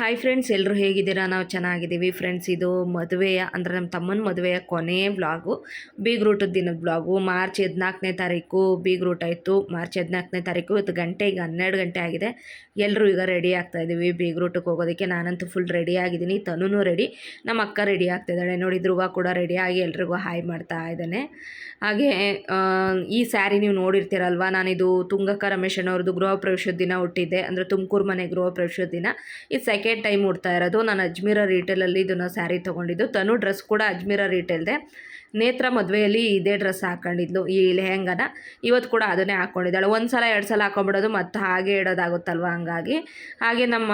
Hi friends ಎಲ್ಲರೂ ಹೇಗಿದ್ದೀರಾ? ನಾವು ಚೆನ್ನಾಗಿದ್ದೀವಿ. ಫ್ರೆಂಡ್ಸ್ ಇದು ಮದುವೆಯ, ಅಂದರೆ ನಮ್ಮ ತಮ್ಮನ ಮದುವೆಯ ಕೊನೆಯ ಬ್ಲಾಗು ಬೀಗ್ ರೂಟದ ದಿನದ ಬ್ಲಾಗು ಮಾರ್ಚ್ ಹದಿನಾಲ್ಕನೇ ತಾರೀಕು ಬೀಗ್ ರೂಟ್ ಆಯಿತು. ಮಾರ್ಚ್ ಹದಿನಾಲ್ಕನೇ ತಾರೀಕು, ಇವತ್ತು ಗಂಟೆ ಈಗ ಹನ್ನೆರಡು ಗಂಟೆ ಆಗಿದೆ. ಎಲ್ಲರೂ ಈಗ ರೆಡಿ ಆಗ್ತಾ ಇದ್ದೀವಿ. ಬೀಗ್ ರೂಟಿಗೆ ಹೋಗೋದಕ್ಕೆ ನಾನಂತೂ ಫುಲ್ ರೆಡಿ ಆಗಿದ್ದೀನಿ. ತನೂ ರೆಡಿ ನಮ್ಮ ಅಕ್ಕ ರೆಡಿ ಆಗ್ತಿದ್ದಾಳೆ ನೋಡಿ, ಧ್ರುವ ಕೂಡ ರೆಡಿ ಆಗಿ ಎಲ್ರಿಗೂ ಹಾಯ್ ಮಾಡ್ತಾ ಇದ್ದಾನೆ. ಹಾಗೆ ಈ ಸ್ಯಾರಿ ನೀವು ನೋಡಿರ್ತೀರಲ್ವ? ನಾನಿದು ತುಂಗಕ್ಕ ರಮೇಶ್ ಅವ್ರದ್ದು ಗೃಹ ಪ್ರವೇಶದ ದಿನ ಹುಟ್ಟಿದ್ದೆ. ಅಂದರೆ ತುಮಕೂರು ಮನೆ ಗೃಹ ಪ್ರವೇಶದ ದಿನ. ಇದು ಸೆಕೆಂಡ್ ಟೈಮ್ ಉಡ್ತಾ ಇರೋದು. ನಾನು ಅಜ್ಮೀರ ರೀಟೇಲಲ್ಲಿ ಇದನ್ನು ಸ್ಯಾರಿ ತೊಗೊಂಡಿದ್ದು. ತನು ಡ್ರೆಸ್ ಕೂಡ ಅಜ್ಮೀರ ರೀಟೇಲ್ದೆ ನೇತ್ರ ಮದುವೆಯಲ್ಲಿ ಇದೇ ಡ್ರೆಸ್ ಹಾಕೊಂಡಿದ್ಲು, ಈ ಲೆಹೆಂಗನ. ಇವತ್ತು ಕೂಡ ಅದನ್ನೇ ಹಾಕ್ಕೊಂಡಿದ್ದಾಳೆ ಒಂದು ಸಲ ಎರಡು ಸಲ ಹಾಕೊಂಡ್ಬಿಡೋದು ಮತ್ತು ಹಾಗೆ ಇಡೋದಾಗುತ್ತಲ್ವ ಹಂಗಾಗಿ. ಹಾಗೆ ನಮ್ಮ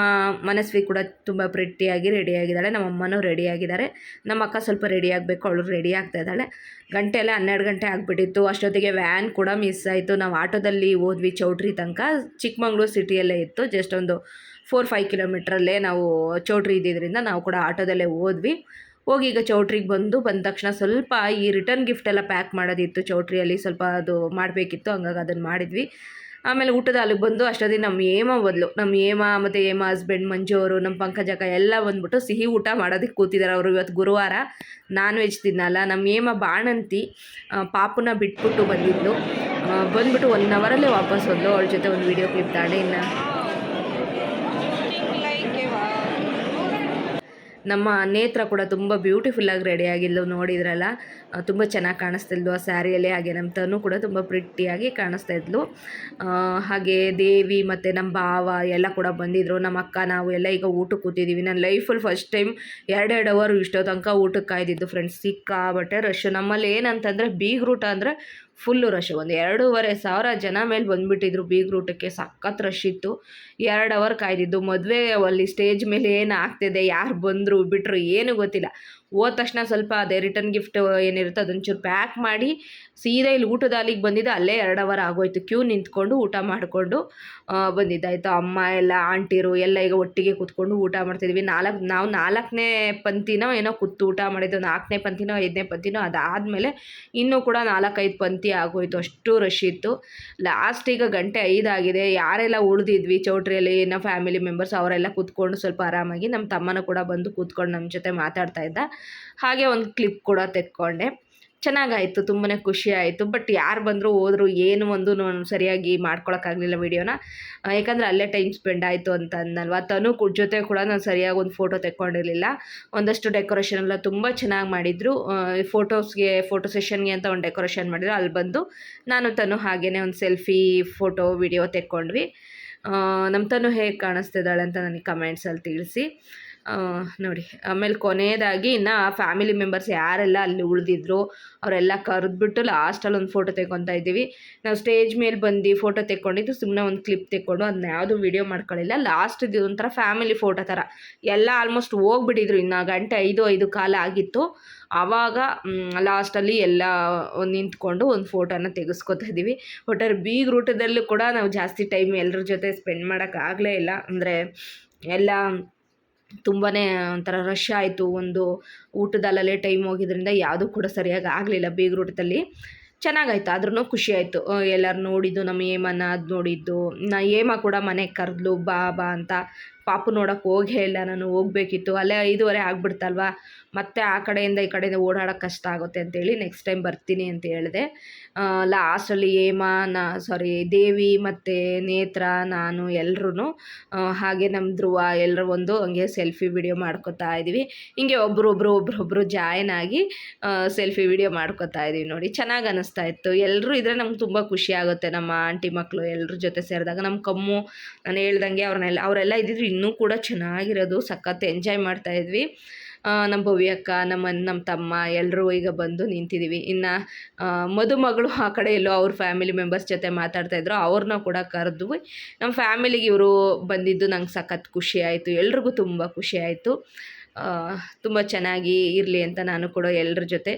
ಮನಸ್ವಿ ಕೂಡ ತುಂಬ ಪ್ರಿಟ್ಟಿಯಾಗಿ ರೆಡಿಯಾಗಿದ್ದಾಳೆ ನಮ್ಮ ಅಮ್ಮನೂ ರೆಡಿಯಾಗಿದ್ದಾರೆ ನಮ್ಮ ಅಕ್ಕ ಸ್ವಲ್ಪ ರೆಡಿ ಆಗಬೇಕು ಅವಳು ರೆಡಿ ಆಗ್ತಾ ಇದ್ದಾಳೆ. ಗಂಟೆ ಎಲ್ಲ ಹನ್ನೆರಡು ಗಂಟೆ ಆಗಿಬಿಟ್ಟಿತ್ತು. ಅಷ್ಟೊತ್ತಿಗೆ ವ್ಯಾನ್ ಕೂಡ ಮಿಸ್ ಆಯಿತು. ನಾವು ಆಟೋದಲ್ಲಿ ಹೋದ್ವಿ ಚೌಟ್ರಿ ತನಕ. ಚಿಕ್ಕಮಂಗ್ಳೂರು ಸಿಟಿಯಲ್ಲೇ ಇತ್ತು. ಜಸ್ಟ್ ಒಂದು ಫೋರ್ ಫೈವ್ ಕಿಲೋಮೀಟ್ರಲ್ಲೇ ನಾವು ಚೌಟ್ರಿ ಇದ್ದಿದ್ದರಿಂದ ನಾವು ಕೂಡ ಆಟೋದಲ್ಲೇ ಹೋದ್ವಿ. ಹೋಗಿ ಈಗ ಚೌಟ್ರಿಗೆ ಬಂದು ಬಂದ ತಕ್ಷಣ ಸ್ವಲ್ಪ ಈ ರಿಟರ್ನ್ ಗಿಫ್ಟ್ ಎಲ್ಲ ಪ್ಯಾಕ್ ಮಾಡೋದಿತ್ತು ಚೌಟ್ರಿಯಲ್ಲಿ, ಸ್ವಲ್ಪ ಅದು ಮಾಡಬೇಕಿತ್ತು, ಹಂಗಾಗಿ ಅದನ್ನು ಮಾಡಿದ್ವಿ. ಆಮೇಲೆ ಊಟದ ಅಲ್ಲಿಗೆ ಬಂದು ಅಷ್ಟೊತ್ತಿಗೆ ನಮ್ಮ ಏಮ ಬದಲು ನಮ್ಮ ಏಮ ಮತ್ತು ಏಮ ಹಸ್ಬೆಂಡ್ ಮಂಜು ಅವರು, ನಮ್ಮ ಪಂಕಜಕ ಎಲ್ಲ ಬಂದ್ಬಿಟ್ಟು ಸಿಹಿ ಊಟ ಮಾಡೋದಕ್ಕೆ ಕೂತಿದ್ದಾರೆ ಅವರು ಇವತ್ತು ಗುರುವಾರ. ನಾನ್ ವೆಜ್ ತಿನ್ನಲ್ಲ, ನಮ್ಮ ಏಮ ಬಾಣಂತಿ ಪಾಪುನ ಬಿಟ್ಬಿಟ್ಟು ಬಂದಿದ್ದು ಬಂದುಬಿಟ್ಟು ಬಂದ್ಬಿಟ್ಟು ಒನ್ ಅವರಲ್ಲೇ ವಾಪಸ್ ಬಂದು ಅವಳ ಜೊತೆ ಒಂದು ವಿಡಿಯೋ ಕ್ಲಿಪ್ ತಾಳೆ ಇನ್ನು. ನಮ್ಮ ನೇತ್ರ ಕೂಡ ತುಂಬ ಬ್ಯೂಟಿಫುಲ್ಲಾಗಿ ರೆಡಿ ಆಗಿದ್ಲು, ನೋಡಿದ್ರಲ್ಲ? ತುಂಬ ಚೆನ್ನಾಗಿ ಕಾಣಿಸ್ತಿದ್ಲು ಆ ಸ್ಯಾರಿಯಲ್ಲಿ, ಹಾಗೆ ನಮ್ಮ ತನು ಕೂಡ ತುಂಬ ಪ್ರಿಟ್ಟಿಯಾಗಿ ಕಾಣಿಸ್ತಾ ಇದ್ಲು ಹಾಗೆ ದೇವಿ ಮತ್ತು ನಮ್ಮ ಭಾವ ಎಲ್ಲ ಕೂಡ ಬಂದಿದ್ದರು ನಮ್ಮ ಅಕ್ಕ, ನಾವು ಎಲ್ಲ ಈಗ ಊಟಕ್ಕೆ ಕೂತಿದ್ದೀವಿ ನಾನು ಲೈಫಲ್ಲಿ ಫಸ್ಟ್ ಟೈಮ್ ಎರಡೆರಡು ಅವರ್ ಇಷ್ಟೋ ತನಕ ಊಟಕ್ಕೆ ಕಾಯ್ದಿದ್ದು ಫ್ರೆಂಡ್ಸ್ ಸಿಕ್ಕಾಬಟ್ಟೆ ರಶ್ ನಮ್ಮಲ್ಲಿ ಏನಂತಂದರೆ ಬೀಗ್ರೂಟ ಅಂದರೆ ಫುಲ್ಲು ರಶ್ ಒಂದು ಎರಡೂವರೆ ಸಾವಿರ ಜನ ಮೇಲೆ ಬಂದುಬಿಟ್ಟಿದ್ರು ಬೀಗ್ ರೂಟಕ್ಕೆ ಸಖತ್ ರಶ್ ಇತ್ತು. ಎರಡು ಅವರ್ ಕಾಯ್ದಿದ್ದು. ಮದುವೆ ಅಲ್ಲಿ ಸ್ಟೇಜ್ ಮೇಲೆ ಏನು ಆಗ್ತಿದೆ? ಯಾರು ಬಂದರು? ಬಿಟ್ಟರು ಏನೂ ಗೊತ್ತಿಲ್ಲ. ಹೋದ ತಕ್ಷಣ ಸ್ವಲ್ಪ ಅದೇ ರಿಟರ್ನ್ ಗಿಫ್ಟ್ ಏನಿರುತ್ತೆ ಅದೊಂಚೂರು ಪ್ಯಾಕ್ ಮಾಡಿ ಸೀದಾ ಇಲ್ಲಿ ಊಟದ ಅಲ್ಲಿಗೆ ಬಂದಿದ್ದು, ಅಲ್ಲೇ ಎರಡು ಅವರ್ ಆಗೋಯ್ತು. ಕ್ಯೂ ನಿಂತ್ಕೊಂಡು ಊಟ ಮಾಡಿಕೊಂಡು ಬಂದಿದ್ದಾಯ್ತು ಅಮ್ಮ ಎಲ್ಲ ಆಂಟಿರು ಎಲ್ಲ ಈಗ ಒಟ್ಟಿಗೆ ಕೂತ್ಕೊಂಡು ಊಟ ಮಾಡ್ತಿದ್ವಿ. ನಾಲ್ಕು, ನಾವು ನಾಲ್ಕನೇ ಪಂತಿನೋ ಏನೋ ಕೂತು ಊಟ ಮಾಡಿದ್ದು, ನಾಲ್ಕನೇ ಪಂಕ್ತಿನೋ, ಐದನೇ ಪಂಕ್ತಿನೋ ಅದಾದಮೇಲೆ ಇನ್ನೂ ಕೂಡ ನಾಲ್ಕೈದು ಪಂಕ್ತಿ ಆಗೋಯ್ತು. ಅಷ್ಟು ರಶ್ ಇತ್ತು. ಲಾಸ್ಟ್ ಈಗ ಗಂಟೆ ಐದಾಗಿದೆ ಯಾರೆಲ್ಲ ಉಳಿದಿದ್ವಿ, ಚೌಟ್ರಿಯಲ್ಲಿ ಏನೋ ಫ್ಯಾಮಿಲಿ ಮೆಂಬರ್ಸ್ ಅವರೆಲ್ಲ ಕೂತ್ಕೊಂಡು ಸ್ವಲ್ಪ ಆರಾಮಾಗಿ ನಮ್ಮ ತಮ್ಮನ ಕೂಡ ಬಂದು ಕೂತ್ಕೊಂಡು ನಮ್ಮ ಜೊತೆ ಮಾತಾಡ್ತಾ ಇದ್ದ. ಹಾಗೆ ಒಂದು ಕ್ಲಿಪ್ ಕೂಡ ತೆಕ್ಕೊಂಡೆ. ಚೆನ್ನಾಗಾಯಿತು ತುಂಬಾ ಖುಷಿ ಆಯಿತು ಬಟ್ ಯಾರು ಬಂದರೂ ಹೋದರೂ ಏನು ಒಂದು ಸರಿಯಾಗಿ ಮಾಡ್ಕೊಳಕ್ಕಾಗಲಿಲ್ಲ ವೀಡಿಯೋನ. ಯಾಕಂದರೆ ಅಲ್ಲೇ ಟೈಮ್ ಸ್ಪೆಂಡ್ ಆಯಿತು ಅಂತ ಅಂದಲ್ವ ತನು ಜೊತೆ ಕೂಡ ನಾನು ಸರಿಯಾಗಿ ಒಂದು ಫೋಟೋ ತೆಕ್ಕೊಂಡಿರಲಿಲ್ಲ. ಒಂದಷ್ಟು ಡೆಕೋರೇಷನ್ ಎಲ್ಲ ತುಂಬ ಚೆನ್ನಾಗಿ ಮಾಡಿದರು. ಫೋಟೋಸ್ಗೆ ಫೋಟೋ ಸೆಷನ್ಗೆ ಅಂತ ಒಂದು ಡೆಕೋರೇಷನ್ ಮಾಡಿದ್ರು. ಅಲ್ಲಿ ಬಂದು ನಾನು ತನು ಹಾಗೇ ಒಂದು ಸೆಲ್ಫಿ ಫೋಟೋ ವಿಡಿಯೋ ತೆಕ್ಕೊಂಡ್ವಿ. ನಮ್ಮ ತನು ಹೇಗೆ ಕಾಣಿಸ್ತಿದ್ದಾಳೆ ಅಂತ ನನಗೆ ಕಮೆಂಟ್ಸಲ್ಲಿ ತಿಳಿಸಿ. ನೋಡಿ, ಆಮೇಲೆ ಕೊನೆಯದಾಗಿ ಇನ್ನು ಫ್ಯಾಮಿಲಿ ಮೆಂಬರ್ಸ್ ಯಾರೆಲ್ಲ ಅಲ್ಲಿ ಉಳಿದಿದ್ರು, ಅವರೆಲ್ಲ ಕರೆದ್ಬಿಟ್ಟು ಲಾಸ್ಟಲ್ಲಿ ಒಂದು ಫೋಟೋ ತೆಕ್ಕೊತಾ ಇದ್ದೀವಿ. ನಾವು ಸ್ಟೇಜ್ ಮೇಲೆ ಬಂದು ಫೋಟೋ ತೆಕ್ಕೊಂಡಿದ್ದು ಸುಮ್ಮನೆ ಒಂದು ಕ್ಲಿಪ್ ತೆಕ್ಕೊಂಡು ಅದನ್ನ ಯಾವುದೂ ವೀಡಿಯೋ ಮಾಡ್ಕೊಳ್ಳಿಲ್ಲ ಲಾಸ್ಟ್ ಇದು ಒಂಥರ ಫ್ಯಾಮಿಲಿ ಫೋಟೋ ಥರ ಎಲ್ಲ ಆಲ್ಮೋಸ್ಟ್ ಹೋಗ್ಬಿಟ್ಟಿದ್ರು, ಇನ್ನು ಗಂಟೆ ಐದು ಐದು ಕಾಲ ಆಗಿತ್ತು. ಆವಾಗ ಲಾಸ್ಟಲ್ಲಿ ಎಲ್ಲ ನಿಂತ್ಕೊಂಡು ಒಂದು ಫೋಟೋನ ತೆಗೆಸ್ಕೊತಾ ಇದ್ದೀವಿ. ಒಟ್ಟಾರೆ ಬೀಗ್ ರೂಟದಲ್ಲೂ ಕೂಡ ನಾವು ಜಾಸ್ತಿ ಟೈಮ್ ಎಲ್ಲರ ಜೊತೆ ಸ್ಪೆಂಡ್ ಮಾಡೋಕ್ಕಾಗಲೇ ಇಲ್ಲ. ಅಂದರೆ, ಎಲ್ಲ ತುಂಬಾ ಒಂಥರ ರಶ್ ಆಯಿತು. ಒಂದು ಊಟದಲ್ಲೇ ಟೈಮ್ ಹೋಗಿದ್ರಿಂದ ಯಾವುದೂ ಕೂಡ ಸರಿಯಾಗಿ ಆಗಲಿಲ್ಲ ಬೀಗ್ರೂಟದಲ್ಲಿ ಚೆನ್ನಾಗಾಯ್ತು ಆದ್ರೂ ಖುಷಿ ಆಯಿತು. ಎಲ್ಲರೂ ನೋಡಿದ್ದು, ನಮ್ಮ ಏಮನ ಅದು ನೋಡಿದ್ದು. ನಾ ಏಮ ಕೂಡ ಮನೆಗೆ ಕರೆದ್ಲು, ಬಾ ಬಾ ಅಂತ ಪಾಪು ನೋಡೋಕ್ಕೆ ಹೋಗೇ ಇಲ್ಲ, ನಾನು ಹೋಗಬೇಕಿತ್ತು. ಅಲ್ಲೇ ಐದುವರೆ ಆಗ್ಬಿಡ್ತಲ್ವ? ಮತ್ತೆ ಆ ಕಡೆಯಿಂದ ಈ ಕಡೆಯಿಂದ ಓಡಾಡೋಕೆ ಕಷ್ಟ ಆಗುತ್ತೆ ಅಂತೇಳಿ ನೆಕ್ಸ್ಟ್ ಟೈಮ್ ಬರ್ತೀನಿ ಅಂತ ಹೇಳಿದೆ. ಲಾಸ್ಟಲ್ಲಿ ಏಮ ನಾ ಸಾರಿ ದೇವಿ ಮತ್ತು ನೇತ್ರ, ನಾನು ಎಲ್ಲರೂ ಹಾಗೆ ನಮ್ಮ ಧ್ರುವ ಎಲ್ಲರೂ ಒಂದು ಹಂಗೆ ಸೆಲ್ಫಿ ವಿಡಿಯೋ ಮಾಡ್ಕೊತಾ ಇದ್ದೀವಿ. ಹಿಂಗೆ ಒಬ್ರೊಬ್ರು ಒಬ್ರೊಬ್ರು ಜಾಯ್ನ್ ಆಗಿ ಸೆಲ್ಫಿ ವಿಡಿಯೋ ಮಾಡ್ಕೊತಾ ಇದ್ದೀವಿ ನೋಡಿ. ಚೆನ್ನಾಗಿ ಅನ್ನಿಸ್ತಾ ಇತ್ತು. ಎಲ್ಲರೂ ಇದ್ರೆ ನಮ್ಗೆ ತುಂಬ ಖುಷಿ ಆಗುತ್ತೆ. ನಮ್ಮ ಆಂಟಿ ಮಕ್ಕಳು ಎಲ್ಲರ ಜೊತೆ ಸೇರಿದಾಗ. ನಮ್ಮ ಕಮ್ಮು, ನಾನು ಹೇಳ್ದಂಗೆ ಅವ್ರನ್ನೆಲ್ಲ ಅವರೆಲ್ಲ ಇದ್ದಿದ್ರು ಇನ್ನೂ ಕೂಡ ಚೆನ್ನಾಗಿರೋದು, ಸಖತ್ ಎಂಜಾಯ್ ಮಾಡ್ತಾ ಇದ್ವಿ. ನಮ್ಮ ನಮ್ಮ ಭವ್ಯಕ್ಕ, ನಮ್ಮ ನಮ್ಮ ತಮ್ಮ ಎಲ್ಲರೂ ಈಗ ಬಂದು ನಿಂತಿದ್ದೀವಿ ಇನ್ನು ಮದುಮಗಳು ಆ ಕಡೆ ಎಲ್ಲೋ ಅವ್ರ ಫ್ಯಾಮಿಲಿ ಮೆಂಬರ್ಸ್ ಜೊತೆ ಮಾತಾಡ್ತಾ ಇದ್ರು ಅವ್ರನ್ನ ಕೂಡ ಕರೆದು ನಮ್ಮ ಫ್ಯಾಮಿಲಿಗೆ ಇವರು ಬಂದಿದ್ದು ನಂಗೆ ಸಖತ್ ಖುಷಿ ಆಯಿತು, ಎಲ್ರಿಗೂ ತುಂಬ ಖುಷಿ ಆಯಿತು. ತುಂಬ ಚೆನ್ನಾಗಿ ಇರಲಿ ಅಂತ ನಾನು ಕೂಡ ಎಲ್ಲರ ಜೊತೆ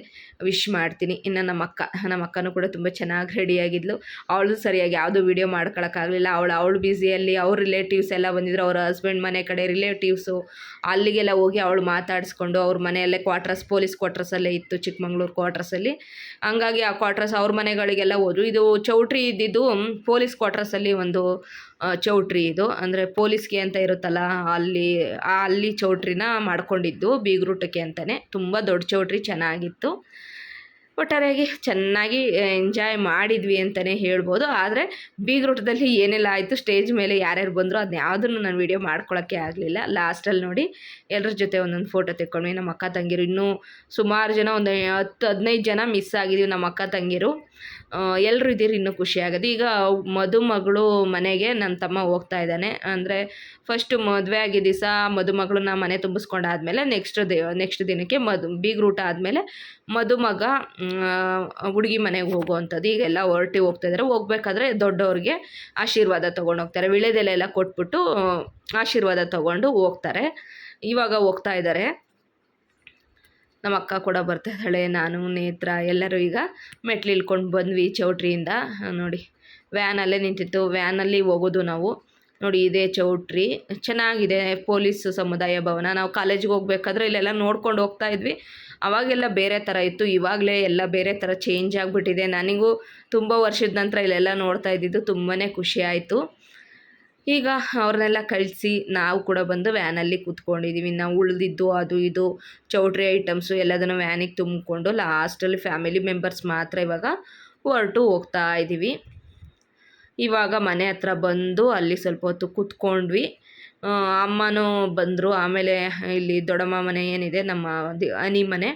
ವಿಶ್ ಮಾಡ್ತೀನಿ. ಇನ್ನು ನಮ್ಮ ಅಕ್ಕ ನಮ್ಮ ಅಕ್ಕನೂ ಕೂಡ ತುಂಬ ಚೆನ್ನಾಗಿ ರೆಡಿಯಾಗಿದ್ಲು ಅವಳು ಸರಿಯಾಗಿ ಯಾವುದೂ ವೀಡಿಯೋ ಮಾಡ್ಕೊಳಕ್ಕಾಗಲಿಲ್ಲ. ಅವಳು ಅವಳು ಬ್ಯುಸಿಯಲ್ಲಿ ಅವ್ರ ರಿಲೇಟಿವ್ಸ್ ಎಲ್ಲ ಬಂದಿದ್ರು. ಅವ್ರ ಹಸ್ಬೆಂಡ್ ಮನೆ ಕಡೆ ರಿಲೇಟಿವ್ಸು ಅಲ್ಲಿಗೆಲ್ಲ ಹೋಗಿ ಅವಳು ಮಾತಾಡಿಸ್ಕೊಂಡು ಅವ್ರ ಮನೆಯಲ್ಲೇ ಕ್ವಾರ್ಟರ್ಸ್ ಪೊಲೀಸ್ ಕ್ವಾರ್ಟರ್ಸಲ್ಲೇ ಇತ್ತು ಚಿಕ್ಕಮಂಗ್ಳೂರು ಕ್ವಾರ್ಟರ್ಸಲ್ಲಿ ಹಂಗಾಗಿ ಆ ಕ್ವಾರ್ಟರ್ಸ್ ಅವ್ರ ಮನೆಗಳಿಗೆಲ್ಲ ಹೋದ್ರು ಇದು ಚೌಟ್ರಿ ಇದ್ದಿದ್ದು ಪೊಲೀಸ್ ಕ್ವಾರ್ಟರ್ಸಲ್ಲಿ ಒಂದು ಚೌಟ್ರಿ ಇದು. ಅಂದರೆ ಪೊಲೀಸ್ಗೆ ಅಂತ ಇರುತ್ತಲ್ಲ, ಅಲ್ಲಿ ಅಲ್ಲಿ ಚೌಟ್ರಿನ ಮಾಡ್ಕೊಂಡಿದ್ದು ಬೀಗ್ರೂಟಕ್ಕೆ ಅಂತಲೇ ತುಂಬ ದೊಡ್ಡ ಚೌಟ್ರಿ, ಚೆನ್ನಾಗಿತ್ತು. ಒಟ್ಟಾರೆಯಾಗಿ ಚೆನ್ನಾಗಿ ಎಂಜಾಯ್ ಮಾಡಿದ್ವಿ ಅಂತಲೇ ಹೇಳ್ಬೋದು. ಆದರೆ ಬೀಗ್ರೂಟದಲ್ಲಿ ಏನೆಲ್ಲ ಆಯಿತು, ಸ್ಟೇಜ್ ಮೇಲೆ ಯಾರ್ಯಾರು ಬಂದರೂ ಅದನ್ನ ಯಾವುದನ್ನು ನಾನು ವೀಡಿಯೋ ಮಾಡ್ಕೊಳ್ಳೋಕ್ಕೆ ಆಗಲಿಲ್ಲ. ಲಾಸ್ಟಲ್ಲಿ ನೋಡಿ ಎಲ್ಲರ ಜೊತೆ ಒಂದೊಂದು ಫೋಟೋ ತೆಕ್ಕೊಂಡ್ವಿ. ನಮ್ಮ ಅಕ್ಕ ತಂಗಿರು ಇನ್ನೂ ಸುಮಾರು ಜನ, ಒಂದು ಹತ್ತು ಹದಿನೈದು ಜನ ಮಿಸ್ ಆಗಿದ್ದೀವಿ ನಮ್ಮ ಅಕ್ಕ ತಂಗಿರು. ಎಲ್ಲರೂ ಇದ್ದೀರಿ, ಇನ್ನೂ ಖುಷಿಯಾಗೋದು. ಈಗ ಮದುಮಗಳು ಮನೆಗೆ ನನ್ನ ತಮ್ಮ ಹೋಗ್ತಾ ಇದ್ದಾನೆ. ಅಂದರೆ ಫಸ್ಟು ಮದುವೆ ಆಗಿದ್ದ ದಿವಸ ಮದುಮಗಳನ್ನ ಮನೆ ತುಂಬಿಸ್ಕೊಂಡಾದ್ಮೇಲೆ ನೆಕ್ಸ್ಟ್ ದೇ ನೆಕ್ಸ್ಟ್ ದಿನಕ್ಕೆ ಮದು ಬೀಗ್ರೂಟ ಆದಮೇಲೆ ಮದುಮಗ ಹುಡುಗಿ ಮನೆಗೆ ಹೋಗುವಂಥದ್ದು. ಈಗೆಲ್ಲ ಹೊರಟಿ ಹೋಗ್ತಾ ಇದ್ದಾರೆ. ಹೋಗ್ಬೇಕಾದ್ರೆ ದೊಡ್ಡವ್ರಿಗೆ ಆಶೀರ್ವಾದ ತೊಗೊಂಡು ಹೋಗ್ತಾರೆ. ವಿಳೆದೆಲೆ ಎಲ್ಲ ಕೊಟ್ಬಿಟ್ಟು ಆಶೀರ್ವಾದ ತೊಗೊಂಡು ಹೋಗ್ತಾರೆ. ಇವಾಗ ಹೋಗ್ತಾ ಇದ್ದಾರೆ. ನಮ್ಮ ಅಕ್ಕ ಕೂಡ ಬರ್ತಾ ಇದ್ದಾಳೆ, ನಾನು, ನೇತ್ರ ಎಲ್ಲರೂ ಈಗ ಮೆಟ್ಲು ಇಳ್ಕೊಂಡು ಬಂದ್ವಿ ಚೌಟ್ರಿಯಿಂದ. ನೋಡಿ, ವ್ಯಾನಲ್ಲೇ ನಿಂತಿತ್ತು. ವ್ಯಾನಲ್ಲಿ ಹೋಗೋದು ನಾವು. ನೋಡಿ, ಇದೇ ಚೌಟ್ರಿ. ಚೆನ್ನಾಗಿದೆ ಪೊಲೀಸ್ ಸಮುದಾಯ ಭವನ. ನಾವು ಕಾಲೇಜಿಗೆ ಹೋಗ್ಬೇಕಾದ್ರೆ ಇಲ್ಲೆಲ್ಲ ನೋಡ್ಕೊಂಡು ಹೋಗ್ತಾ ಇದ್ವಿ. ಅವಾಗೆಲ್ಲ ಬೇರೆ ಥರ ಇತ್ತು. ಇವಾಗಲೇ ಎಲ್ಲ ಬೇರೆ ಥರ ಚೇಂಜ್ ಆಗಿಬಿಟ್ಟಿದೆ. ನನಗೂ ತುಂಬ ವರ್ಷದ ನಂತರ ಇಲ್ಲೆಲ್ಲ ನೋಡ್ತಾ ಇದ್ದಿದ್ದು ತುಂಬಾ ಖುಷಿ ಆಯಿತು. ಈಗ ಅವ್ರನ್ನೆಲ್ಲ ಕಳಿಸಿ ನಾವು ಕೂಡ ಬಂದು ವ್ಯಾನಲ್ಲಿ ಕೂತ್ಕೊಂಡಿದ್ದೀವಿ ನಾವು ಉಳಿದಿದ್ದು, ಅದು ಇದು, ಚೌಟ್ರಿ ಐಟಮ್ಸು ಎಲ್ಲದನ್ನು ವ್ಯಾನಿಗೆ ತುಂಬಿಕೊಂಡು ಲಾಸ್ಟಲ್ಲಿ ಫ್ಯಾಮಿಲಿ ಮೆಂಬರ್ಸ್ ಮಾತ್ರ ಇವಾಗ ಹೊರಟು ಹೋಗ್ತಾ ಇದ್ದೀವಿ ಇವಾಗ ಮನೆ ಹತ್ರ ಬಂದು ಅಲ್ಲಿ ಸ್ವಲ್ಪ ಹೊತ್ತು ಕೂತ್ಕೊಂಡ್ವಿ. ಅಮ್ಮನೂ ಬಂದರು. ಆಮೇಲೆ ಇಲ್ಲಿ ದೊಡ್ಡಮ್ಮ ಮನೆ ಏನಿದೆ, ನಮ್ಮ ಅನಿ ಮನೆ.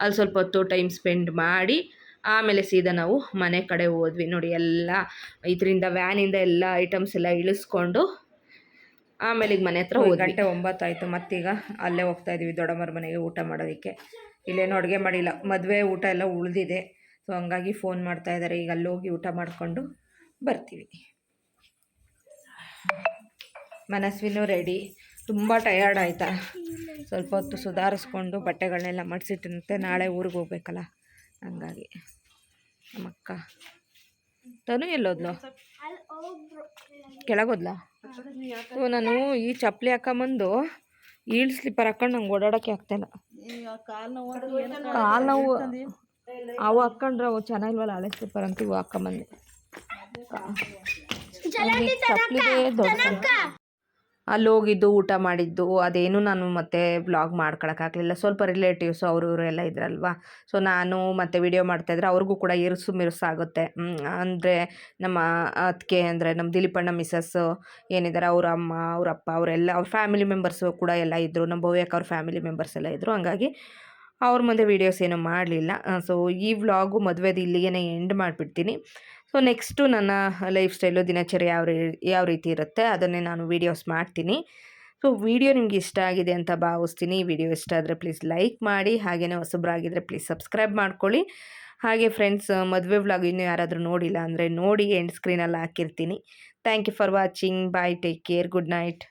ಅಲ್ಲಿ ಸ್ವಲ್ಪ ಹೊತ್ತು ಟೈಮ್ ಸ್ಪೆಂಡ್ ಮಾಡಿ ಆಮೇಲೆ ಸೀದಾ ನಾವು ಮನೆ ಕಡೆ ಹೋದ್ವಿ. ನೋಡಿ ಎಲ್ಲ ಇದರಿಂದ ವ್ಯಾನಿಂದ ಎಲ್ಲ ಐಟಮ್ಸ್ ಎಲ್ಲ ಇಳಿಸ್ಕೊಂಡು ಆಮೇಲೆ ಈಗ ಮನೆ ಹತ್ರ ಹೋದ್ವಿ. ಗಂಟೆ ಒಂಬತ್ತಾಯಿತು ಮತ್ತೀಗ ಅಲ್ಲೇ ಹೋಗ್ತಾ ಇದ್ದೀವಿ ದೊಡ್ಡಮ್ಮರ ಮನೆಗೆ ಊಟ ಮಾಡೋದಕ್ಕೆ. ಇಲ್ಲೇನು ಅಡುಗೆ ಮಾಡಿಲ್ಲ. ಮದುವೆ ಊಟ ಎಲ್ಲ ಉಳಿದಿದೆ. ಸೊ ಹಂಗಾಗಿ ಫೋನ್ ಮಾಡ್ತಾ ಇದ್ದಾರೆ ಈಗ ಅಲ್ಲಿ ಹೋಗಿ ಊಟ ಮಾಡಿಕೊಂಡು ಬರ್ತೀವಿ. ಮನಸ್ವಿನೂ ರೆಡಿ ತುಂಬ ಟಯರ್ಡ್ ಆಯಿತಾ? ಸ್ವಲ್ಪ ಹೊತ್ತು ಸುಧಾರಿಸ್ಕೊಂಡು ಬಟ್ಟೆಗಳನ್ನೆಲ್ಲ ಮಡಿಸಿಟ್ಟಂತೆ ನಾಳೆ ಊರಿಗೆ ಹೋಗ್ಬೇಕಲ್ಲ? ಹಂಗಾಗಿ. ನಮ್ಮಕ್ಕ ತನು ಎಲ್ಲೋದ್ಲು? ಕೆಳಗೋದ್ಲಾ ಸೊ ನಾನು ಈ ಚಪ್ಪಲಿ ಹಾಕೊಂಬಂದು ಈಳ್ ಸ್ಲಿಪ್ಪರ್ ಹಾಕೊಂಡು ನಂಗೆ ಓಡಾಡೋಕ್ಕೆ ಆಗ್ತಾಯಿಲ್ಲ. ಕಾಲು ನೋವು ಅವು ಹಾಕೊಂಡ್ರೆ ಅವು ಚೆನ್ನಾಗಿಲ್ವಲ್ಲ ಹಳೆ ಸ್ಲಿಪ್ಪರ್ ಅಂತ ಇವು ಹಾಕೊಂಬಂದೆ. ಚಪ್ಪಲಿಗೆ ದೊಡ್ಡ ಅಲ್ಲಿ ಹೋಗಿದ್ದು ಊಟ ಮಾಡಿದ್ದು, ಅದೇನು ನಾನು ಮತ್ತೆ ಬ್ಲಾಗ್ ಮಾಡ್ಕೊಳಕ್ಕಾಗಲಿಲ್ಲ. ಸ್ವಲ್ಪ ರಿಲೇಟಿವ್ಸು ಅವರು ಇವರು ಎಲ್ಲ ಇದ್ರಲ್ವಾ? ಸೊ ನಾನು ಮತ್ತೆ ವಿಡಿಯೋ ಮಾಡ್ತಾ ಇದ್ರೆ ಅವ್ರಿಗೂ ಕೂಡ ಇರುಸು ಮಿರುಸಾಗುತ್ತೆ ಅಂದರೆ ನಮ್ಮ ಅದಕ್ಕೆ ಅಂದರೆ ನಮ್ಮ ದಿಲೀಪಣ್ಣ ಮಿಸ್ಸಸ್ಸು ಏನಿದ್ದಾರೆ ಅವ್ರ ಅಮ್ಮ, ಅವ್ರ ಅಪ್ಪ, ಅವರೆಲ್ಲ, ಅವ್ರ ಫ್ಯಾಮಿಲಿ ಮೆಂಬರ್ಸು ಕೂಡ ಎಲ್ಲ ಇದ್ದರು ನಮ್ಮ ಭವ್ಯಕ್ಕೆ ಅವ್ರ ಫ್ಯಾಮಿಲಿ ಮೆಂಬರ್ಸ್ ಎಲ್ಲ ಇದ್ದರು ಹಂಗಾಗಿ ಅವ್ರ ಮುಂದೆ ವೀಡಿಯೋಸ್ ಏನೂ ಮಾಡಲಿಲ್ಲ. ಸೊ ಈ ವ್ಲಾಗು ಮದುವೆದು ಇಲ್ಲಿಗೆ ಎಂಡ್ ಮಾಡಿಬಿಡ್ತೀನಿ. ಸೊ ನೆಕ್ಸ್ಟು ನನ್ನ ಲೈಫ್ ಸ್ಟೈಲು ದಿನಚರಿ ಯಾವ ರೀ, ಯಾವ ರೀತಿ ಇರುತ್ತೆ, ಅದನ್ನೇ ನಾನು ವೀಡಿಯೋಸ್ ಮಾಡ್ತೀನಿ. ಸೊ ವಿಡಿಯೋ ನಿಮ್ಗೆ ಇಷ್ಟ ಆಗಿದೆ ಅಂತ ಭಾವಿಸ್ತೀನಿ. ವಿಡಿಯೋ ಇಷ್ಟ ಆದರೆ ಪ್ಲೀಸ್ ಲೈಕ್ ಮಾಡಿ ಹಾಗೆಯೇ ಹೊಸಬ್ರಾಗಿದ್ದರೆ ಪ್ಲೀಸ್ ಸಬ್ಸ್ಕ್ರೈಬ್ ಮಾಡ್ಕೊಳ್ಳಿ. ಹಾಗೆ ಫ್ರೆಂಡ್ಸ್ ಮದುವೆ ವ್ಲಾಗ್ ಇನ್ನೂ ಯಾರಾದರೂ ನೋಡಿಲ್ಲ ಅಂದರೆ ನೋಡಿ ಎಂಡ್ ಸ್ಕ್ರೀನಲ್ಲಿ ಹಾಕಿರ್ತೀನಿ. Thank you for watching bye take care good night